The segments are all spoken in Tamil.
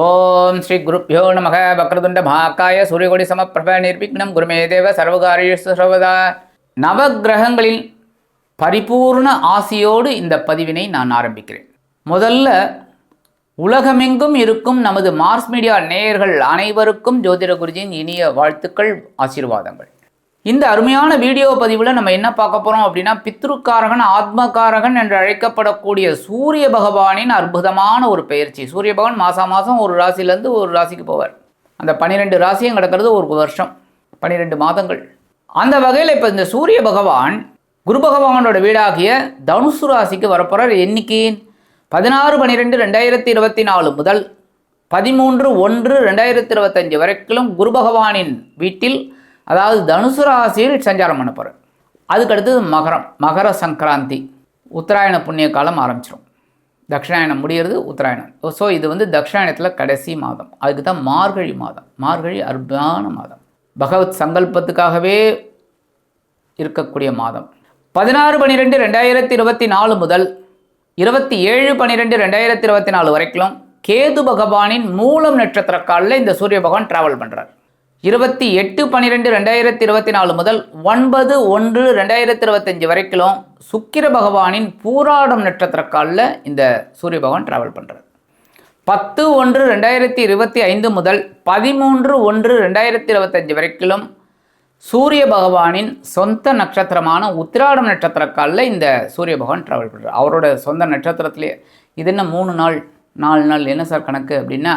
ஓம் ஸ்ரீ குருப்பியோ நமக. வக்ரதுண்ட மகாக்காய சூரியகொடி சமப்பிரப நிர்விக்னம். குருமே தேவ சர்வகாரியேஷு சர்வதா. நவக்கிரகங்களின் பரிபூர்ண ஆசியோடு இந்த பதிவினை நான் ஆரம்பிக்கிறேன். முதல்ல உலகமெங்கும் இருக்கும் நமது மார்ஸ் மீடியா நேயர்கள் அனைவருக்கும் ஜோதிட குருஜியின் இனிய வாழ்த்துக்கள் ஆசீர்வாதங்கள். இந்த அருமையான வீடியோ பதிவில் நம்ம என்ன பார்க்க போகிறோம் அப்படின்னா பித்ருக்காரகன் ஆத்மகாரகன் என்று அழைக்கப்படக்கூடிய சூரிய பகவானின் அற்புதமான ஒரு பயிற்சி. சூரிய பகவான் மாதம் மாதம் ஒரு ராசியிலேருந்து ஒரு ராசிக்கு போவார். அந்த பன்னிரெண்டு ராசியும் கிடக்கிறது ஒரு வருஷம் பன்னிரெண்டு மாதங்கள். அந்த வகையில் இப்போ இந்த சூரிய பகவான் குரு பகவானோட வீடாகிய தனுசு ராசிக்கு வரப்போகிறார் எண்ணிக்கை பதினாறு பன்னிரெண்டு ரெண்டாயிரத்தி இருபத்தி நாலு முதல் பதிமூன்று ஒன்று ரெண்டாயிரத்தி இருபத்தஞ்சு வரைக்கும் குரு பகவானின் வீட்டில் அதாவது தனுசு ராசியில் சஞ்சாரம் பண்ண போகிறார் அதுக்கடுத்தது மகரம் மகர சங்கராந்தி. உத்தராயண புண்ணிய காலம் ஆரம்பிச்சிடும் தட்சிணாயணம் முடிகிறது உத்தராயணம். ஸோ இது வந்து தட்சிணாயணத்தில் கடைசி மாதம். அதுக்கு தான் மார்கழி மாதம். மார்கழி அற்புதமான மாதம். பகவத் சங்கல்பத்துக்காகவே இருக்கக்கூடிய மாதம். பதினாறு பன்னிரெண்டு ரெண்டாயிரத்தி இருபத்தி நாலு முதல் இருபத்தி ஏழு பன்னிரெண்டு ரெண்டாயிரத்தி இருபத்தி நாலு வரைக்கும் கேது பகவானின் மூலம் நட்சத்திர காலில் இந்த சூரிய பகவான் ட்ராவல் பண்ணுறார் இருபத்தி எட்டு பன்னிரெண்டு ரெண்டாயிரத்தி இருபத்தி நாலு முதல் ஒன்பது ஒன்று ரெண்டாயிரத்தி இருபத்தஞ்சு வரைக்கும் சுக்கிர பகவானின் பூராடம் நட்சத்திர காலில் இந்த சூரிய பகவான் ட்ராவல் பண்ணுறார் பத்து ஒன்று ரெண்டாயிரத்தி இருபத்தி ஐந்து முதல் பதிமூன்று ஒன்று ரெண்டாயிரத்தி இருபத்தஞ்சு வரைக்கும் சூரிய பகவானின் சொந்த நட்சத்திரமான உத்திராடம் நட்சத்திர காலில் இந்த சூரிய பகவான் ட்ராவல் பண்ணுறார் அவரோட சொந்த நட்சத்திரத்திலே இது என்ன மூணு நாள் நாலு நாள் என்ன சார் கணக்கு அப்படின்னா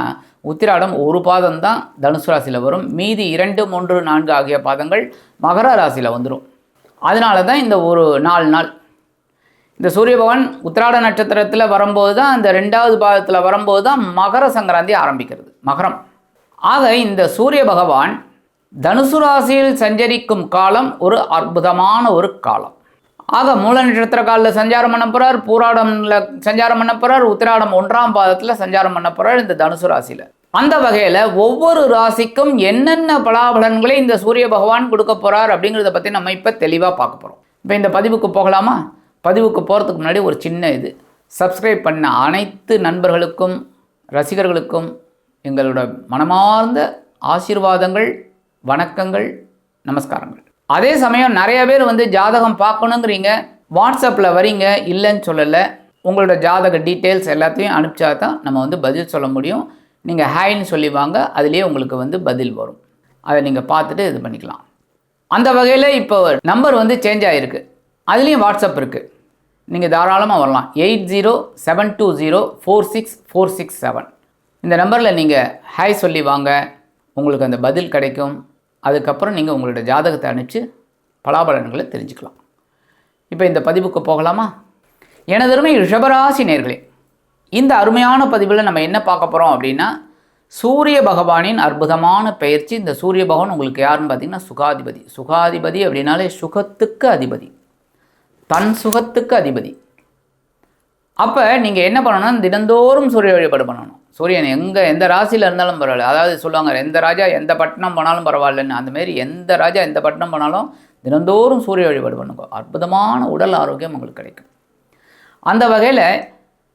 உத்திராடம் ஒரு பாதம் தான் தனுசு ராசியில் வரும். மீதி இரண்டு மூன்று நான்கு ஆகிய பாதங்கள் மகர ராசியில் வந்துடும் அதனால தான் இந்த ஒரு நாலு நாள். இந்த சூரிய பகவான் உத்திராட நட்சத்திரத்தில் வரும்போது தான் அந்த ரெண்டாவது பாதத்தில் வரும்போது தான் மகர சங்கராந்தி ஆரம்பிக்கிறது. மகரம். ஆக இந்த சூரிய பகவான் தனுசு ராசியில் சஞ்சரிக்கும் காலம் ஒரு அற்புதமான ஒரு காலம். ஆக மூல நட்சத்திர காலில் சஞ்சாரம் பண்ண போகிறார் பூராடம்ல சஞ்சாரம் பண்ண போகிறார் உத்திராடம் ஒன்றாம் பாதத்தில் சஞ்சாரம் பண்ண போகிறார் இந்த தனுசு ராசியில். அந்த வகையில் ஒவ்வொரு ராசிக்கும் என்னென்ன பலாபலன்களை இந்த சூரிய பகவான் கொடுக்க போகிறார் அப்படிங்கிறத பற்றி நம்ம இப்போ தெளிவாக பார்க்க போகிறோம் இப்போ இந்த பதிவுக்கு போகலாமா? பதிவுக்கு போகிறதுக்கு முன்னாடி ஒரு சின்ன இது. சப்ஸ்கிரைப் பண்ண அனைத்து நண்பர்களுக்கும் ரசிகர்களுக்கும் எங்களோட மனமார்ந்த ஆசீர்வாதங்கள் வணக்கங்கள் நமஸ்காரங்கள். அதே சமயம் நிறைய பேர் வந்து ஜாதகம் பார்க்கணுங்கிறீங்க வாட்ஸ்அப்பில் வரீங்க இல்லைன்னு சொல்லலை. உங்களோட ஜாதக டீட்டெயில்ஸ் எல்லாத்தையும் அனுப்பிச்சா தான் நம்ம வந்து பதில் சொல்ல முடியும். நீங்கள் ஹாய்னு சொல்லி வாங்க அதுலேயே உங்களுக்கு வந்து பதில் வரும். அதை நீங்கள் பார்த்துட்டு இது பண்ணிக்கலாம். அந்த வகையில் இப்போ நம்பர் வந்து சேஞ்ச் ஆகிருக்கு அதுலேயும் வாட்ஸ்அப் இருக்குது நீங்கள் தாராளமாக வரலாம். Eight zero seven two zero four six four six seven. இந்த நம்பரில் நீங்கள் ஹாய் சொல்லி வாங்க. உங்களுக்கு அந்த பதில் கிடைக்கும். அதுக்கப்புறம் நீங்கள் உங்களோட ஜாதகத்தை அனுப்பிச்சு பலாபலன்களை தெரிஞ்சுக்கலாம். இப்போ இந்த பதிவுக்கு போகலாமா? எனதருமை ரிஷபராசி நேர்களே இந்த அருமையான பதிவில் நம்ம என்ன பார்க்க போகிறோம் அப்படின்னா சூரிய பகவானின் அற்புதமான பயிற்சி இந்த சூரிய பகவான் உங்களுக்கு யாருன்னு பார்த்தீங்கன்னா சுகாதிபதி. சுகாதிபதி அப்படின்னாலே சுகத்துக்கு அதிபதி. தன் சுகத்துக்கு அதிபதி. அப்போ நீங்கள் என்ன பண்ணணும்? தினந்தோறும் சூரிய வழிபாடு பண்ணணும். சூரியன் எங்கே எந்த ராசியில் இருந்தாலும் பரவாயில்ல. அதாவது சொல்லுவாங்க எந்த ராஜா எந்த பட்டணம் போனாலும் பரவாயில்லன்னு. அந்தமாரி எந்த ராஜா எந்த பட்டணம் போனாலும் தினந்தோறும் சூரிய வழிபாடு பண்ணுங்க. அற்புதமான உடல் ஆரோக்கியம் உங்களுக்கு கிடைக்கும். அந்த வகையில்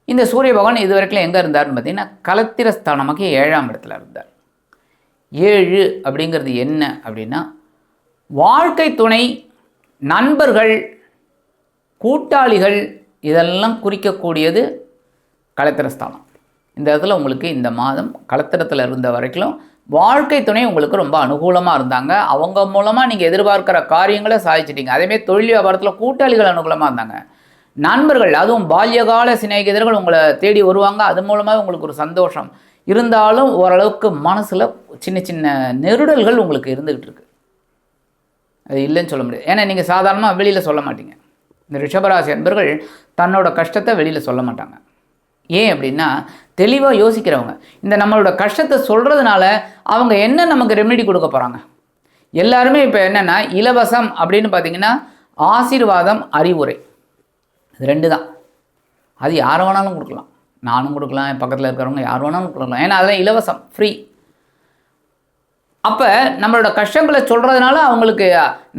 இந்த சூரிய பகவான் இது வரைக்கும் எங்கே இருந்தார்னு பார்த்தீங்கன்னா கலத்திரஸ்தானமாக ஏழாம் இடத்துல இருந்தார். ஏழு அப்படிங்கிறது என்ன அப்படின்னா வாழ்க்கை துணை நண்பர்கள் கூட்டாளிகள் இதெல்லாம் குறிக்கக்கூடியது கலத்திரஸ்தானம் இந்த இடத்துல உங்களுக்கு இந்த மாதம் கலத்திரத்தில் இருந்த வரைக்கும் வாழ்க்கை துணை உங்களுக்கு ரொம்ப அனுகூலமாக இருந்தாங்க. அவங்க மூலமாக நீங்கள் எதிர்பார்க்குற காரியங்களை சாதிச்சிட்டிங்க. அதேமாதிரி தொழில் வியாபாரத்தில் கூட்டாளிகள் அனுகூலமாக இருந்தாங்க. நண்பர்கள் அதுவும் பால்யகால சிநேகிதர்கள் உங்களை தேடி வருவாங்க. அது மூலமாக உங்களுக்கு ஒரு சந்தோஷம். இருந்தாலும் ஓரளவுக்கு மனசில் சின்ன சின்ன நெருடல்கள் உங்களுக்கு இருந்துக்கிட்டு இருக்கு. அது இல்லைன்னு சொல்ல முடியாது. ஏன்னா நீங்கள் சாதாரணமாக வெளியில் சொல்ல மாட்டீங்க. இந்த ரிஷபராசி அன்பர்கள் தன்னோட கஷ்டத்தை வெளியில் சொல்ல மாட்டாங்க. ஏன் அப்படின்னா தெளிவாக யோசிக்கிறவங்க. இந்த நம்மளோட கஷ்டத்தை சொல்கிறதுனால அவங்க என்ன நமக்கு ரெமெடி கொடுக்க போகிறாங்க எல்லாருமே இப்போ என்னென்னா இலவசம் அப்படின்னு பார்த்தீங்கன்னா ஆசீர்வாதம் அறிவுரை. இது ரெண்டு தான் அது யார் வேணாலும் கொடுக்கலாம். நானும் கொடுக்கலாம் என் பக்கத்தில் இருக்கிறவங்க யார் வேணாலும் கொடுக்கலாம். ஏன்னா அதெல்லாம் இலவசம் ஃப்ரீ அப்போ நம்மளோட கஷ்டங்களை சொல்கிறதுனால அவங்களுக்கு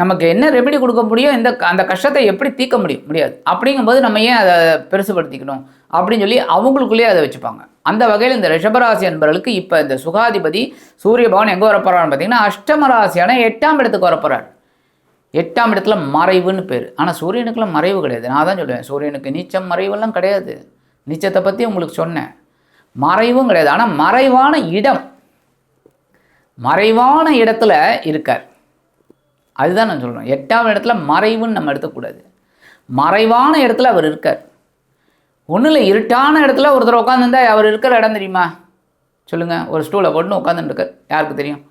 நமக்கு என்ன ரெமெடி கொடுக்க முடியும்? இந்த அந்த கஷ்டத்தை எப்படி தீர்க்க முடியும்? முடியாது. அப்படிங்கும்போது நம்ம ஏன் அதை பெருசுபடுத்திக்கணும்? அப்படின்னு சொல்லி அவங்களுக்குள்ளேயே அதை வச்சுப்பாங்க. அந்த வகையில் இந்த ரிஷபராசி என்பவர்களுக்கு இப்போ இந்த சுகாதிபதி சூரிய பகவான் எங்கே வரப்போறான்னு பார்த்தீங்கன்னா அஷ்டம ராசியான எட்டாம் இடத்துக்கு வரப்போறார் எட்டாம் இடத்துல மறைவுன்னு பேர். ஆனால் சூரியனுக்குலாம் மறைவு கிடையாது. நான் தான் சொல்லுவேன் சூரியனுக்கு நீச்சம் மறைவெல்லாம் கிடையாது. நீச்சத்தை பற்றி உங்களுக்கு சொன்னேன். மறைவும் கிடையாது. ஆனால் மறைவான இடம் மறைவான இடத்துல இருக்கார். அதுதான் நான் சொல்கிறேன் எட்டாவது இடத்துல மறைவுன்னு நம்ம எடுத்துக்கூடாது. மறைவான இடத்துல அவர் இருக்கார். ஒன்றும் இல்லை இருட்டான இடத்துல ஒருத்தர் உட்காந்துருந்தா அவர் இருக்கிற இடம் தெரியுமா? சொல்லுங்கள் ஒரு ஸ்டூலை ஒன்று உட்காந்துருக்கார் யாருக்கு தெரியும்?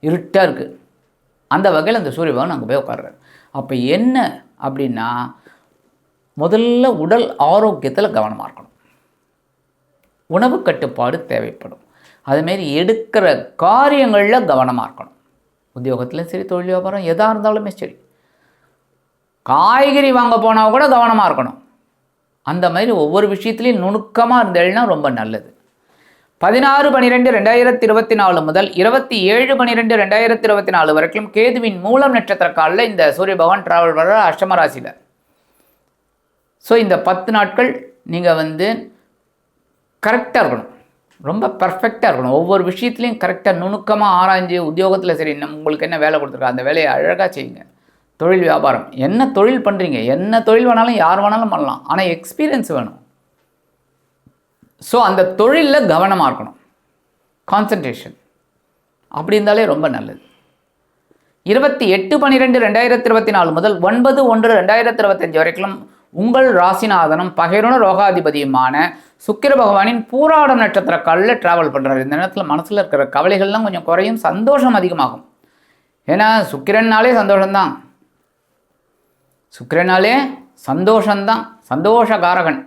இருட்டாக இருக்குது அந்த வகையில் அந்த சூரிய பகவான் அங்கே போய் உட்கார்றாரு. அப்போ என்ன அப்படின்னா முதல்ல உடல் ஆரோக்கியத்தில் கவனமாக இருக்கணும். உணவு கட்டுப்பாடு தேவைப்படும். அதுமாரி எடுக்கிற காரியங்களில் கவனமாக இருக்கணும். உத்தியோகத்திலும் சரி தொழில் வியாபாரம் எதாக இருந்தாலுமே சரி. காய்கறி வாங்க போனால் கூட கவனமாக இருக்கணும். அந்த மாதிரி ஒவ்வொரு விஷயத்துலையும் நுணுக்கமாக இருந்தேன்னா ரொம்ப நல்லது. பதினாறு பனிரெண்டு ரெண்டாயிரத்தி இருபத்தி நாலு முதல் இருபத்தி ஏழு பனிரெண்டு ரெண்டாயிரத்தி இருபத்தி நாலு வரைக்கும் கேதுவின் மூலம் நட்சத்திர காலில் இந்த சூரிய பகவான் டிராவல் வர அஷ்டமராசியில் ஸோ இந்த பத்து நாட்கள் நீங்கள் வந்து கரெக்டாக இருக்கணும். ரொம்ப பர்ஃபெக்டாக இருக்கணும். ஒவ்வொரு விஷயத்துலையும் கரெக்டாக நுணுக்கமாக ஆராய்ஞ்சு உத்தியோகத்தில் சரி நம்ம உங்களுக்கு என்ன வேலை கொடுத்துருக்கா? அந்த வேலையை அழகாக செய்யுங்க. தொழில் வியாபாரம். என்ன தொழில் பண்ணுறீங்க என்ன தொழில் வேணாலும் யார் வேணாலும் பண்ணலாம். ஆனால் எக்ஸ்பீரியன்ஸ் வேணும். ஸோ அந்த தொழிலில் கவனமாக இருக்கணும். கான்சன்ட்ரேஷன் அப்படி இருந்தாலே ரொம்ப நல்லது. இருபத்தி எட்டு பன்னிரெண்டு ரெண்டாயிரத்தி இருபத்தி நாலு முதல் ஒன்பது ஒன்று ரெண்டாயிரத்தி இருபத்தஞ்சு வரைக்கும் உங்கள் ராசிநாதனும் பகைருண ரோகாதிபதியுமான சுக்கிர பகவானின் பூராடம் நட்சத்திர காலில் ட்ராவல் பண்ணுறாரு இந்த நேரத்தில் மனசில் இருக்கிற கவலைகள்லாம் கொஞ்சம் குறையும் சந்தோஷம் அதிகமாகும். ஏன்னா சுக்கிரன்னாலே சந்தோஷம்தான். சுக்கிரனாலே சந்தோஷம்தான். சந்தோஷகாரகன்.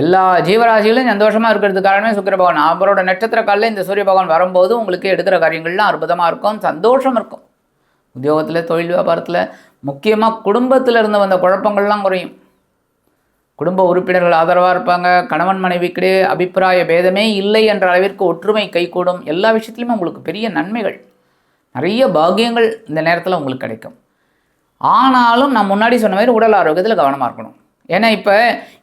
எல்லா ஜீவராசிகளும் சந்தோஷமாக இருக்கிறது காரணமே சுக்கிர பகவான். அவரோட நட்சத்திர காலில் இந்த சூரிய பகவான் வரும்போது உங்களுக்கு எடுக்கிற காரியங்கள்லாம் அற்புதமாக இருக்கும் சந்தோஷம் இருக்கும். உத்தியோகத்தில் தொழில் வியாபாரத்தில் முக்கியமாக குடும்பத்தில் இருந்து வந்த குழப்பங்கள்லாம் குறையும். குடும்ப உறுப்பினர்கள் ஆதரவாக இருப்பாங்க கணவன் மனைவிக்கிடையே அபிப்பிராய பேதமே இல்லை என்ற அளவிற்கு ஒற்றுமை கைகூடும். எல்லா விஷயத்துலையுமே உங்களுக்கு பெரிய நன்மைகள் நிறைய பாக்கியங்கள் இந்த நேரத்தில் உங்களுக்கு கிடைக்கும். ஆனாலும் நான் முன்னாடி சொன்ன மாதிரி உடல் ஆரோக்கியத்தில் கவனமாக இருக்கணும். ஏன்னா இப்போ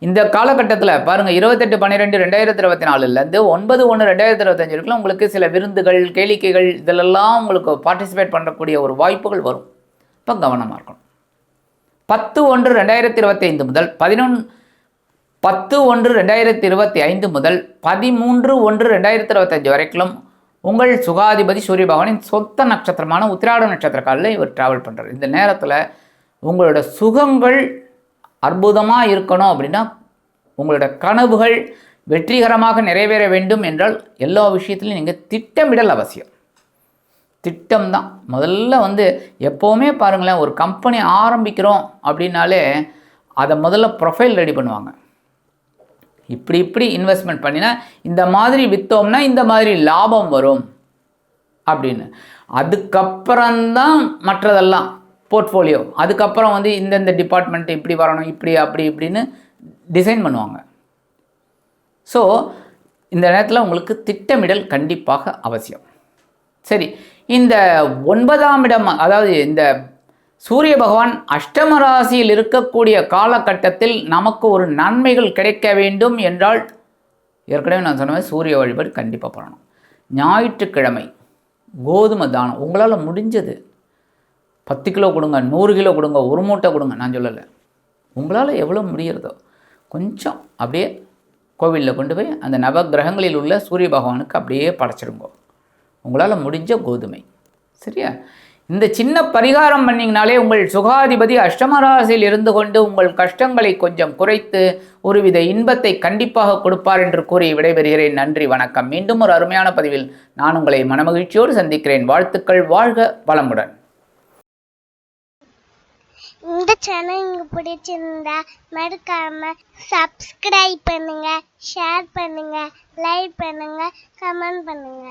இந்த காலகட்டத்தில் பாருங்கள் இருபத்தெட்டு பன்னிரெண்டு ரெண்டாயிரத்தி இருபத்தி நாலுலேருந்து ஒன்பது ஒன்று ரெண்டாயிரத்தி இருபத்தஞ்சு வரைக்கும் உங்களுக்கு சில விருந்துகள் கேளிக்கைகள் இதிலெல்லாம் உங்களுக்கு பார்ட்டிசிபேட் பண்ணக்கூடிய ஒரு வாய்ப்புகள் வரும். இப்போ கவனமாக இருக்கணும். பத்து ஒன்று ரெண்டாயிரத்தி இருபத்தி ஐந்து முதல் பதினொன்று பத்து ஒன்று ரெண்டாயிரத்தி இருபத்தி ஐந்து முதல் பதிமூன்று ஒன்று ரெண்டாயிரத்தி இருபத்தஞ்சு வரைக்கும் உங்கள் சுகாதிபதி சூரிய பகவானின் நட்சத்திரமான உத்திராட நட்சத்திர காலில் இவர் டிராவல் பண்ணுறார் இந்த நேரத்தில் உங்களோட சுகங்கள் அற்புதமாக இருக்கணும் அப்படின்னா உங்களோட கனவுகள் வெற்றிகரமாக நிறைவேற வேண்டும் என்றால் எல்லா விஷயத்துலையும் நீங்கள் திட்டமிடல் அவசியம். திட்டம் தான் முதல்ல வந்து எப்போவுமே பாருங்களேன் ஒரு கம்பெனி ஆரம்பிக்கிறோம் அப்படின்னாலே அதை முதல்ல ப்ரொஃபைல் ரெடி பண்ணுவாங்க. இப்படி இப்படி இன்வெஸ்ட்மெண்ட் பண்ணினா இந்த மாதிரி விற்றோம்னா இந்த மாதிரி லாபம் வரும். அப்படின்னு. அதுக்கப்புறம்தான் மற்றதெல்லாம் போர்ட்ஃபோலியோ அதுக்கப்புறம் வந்து இந்தந்த டிபார்ட்மெண்ட் இப்படி வரணும் இப்படி அப்படி இப்படின்னு டிசைன் பண்ணுவாங்க. ஸோ இந்த நேரத்தில் உங்களுக்கு திட்டமிடல் கண்டிப்பாக அவசியம். சரி இந்த ஒன்பதாம் இடம் அதாவது இந்த சூரிய பகவான் அஷ்டம ராசியில் இருக்கக்கூடிய காலகட்டத்தில் நமக்கு ஒரு நன்மைகள் கிடைக்க வேண்டும் என்றால் ஏற்கனவே நான் சொன்ன சூரிய வழிபாடு கண்டிப்பாக பண்ணணும். ஞாயிற்றுக்கிழமை கோதுமை தானம். உங்களால் முடிஞ்சது. பத்து கிலோ கொடுங்க நூறு கிலோ கொடுங்க ஒரு மூட்டை கொடுங்க நான் சொல்லலை. உங்களால் எவ்வளோ முடிகிறதோ கொஞ்சம் அப்படியே கோவிலில் கொண்டு போய் அந்த நவகிரகங்களில் உள்ள சூரிய பகவானுக்கு அப்படியே படைச்சிருங்கோ. உங்களால் முடிஞ்ச கோதுமை. சரியா? இந்த சின்ன பரிகாரம் பண்ணிங்கனாலே உங்கள் சுகாதிபதி அஷ்டமராசியில் இருந்து கொண்டு உங்கள் கஷ்டங்களை கொஞ்சம் குறைத்து ஒருவித இன்பத்தை கண்டிப்பாக கொடுப்பார் என்று கூறி விடைபெறுகிறேன். நன்றி வணக்கம். மீண்டும் ஒரு அருமையான பதிவில் நான் உங்களை மனமகிழ்ச்சியோடு சந்திக்கிறேன். வாழ்த்துக்கள் வாழ்க வளமுடன். இந்த சேனல் உங்களுக்கு பிடிச்சிருந்தா மறக்காம சப்ஸ்கிரைப் பண்ணுங்க ஷேர் பண்ணுங்க லைக் பண்ணுங்க கமெண்ட் பண்ணுங்க.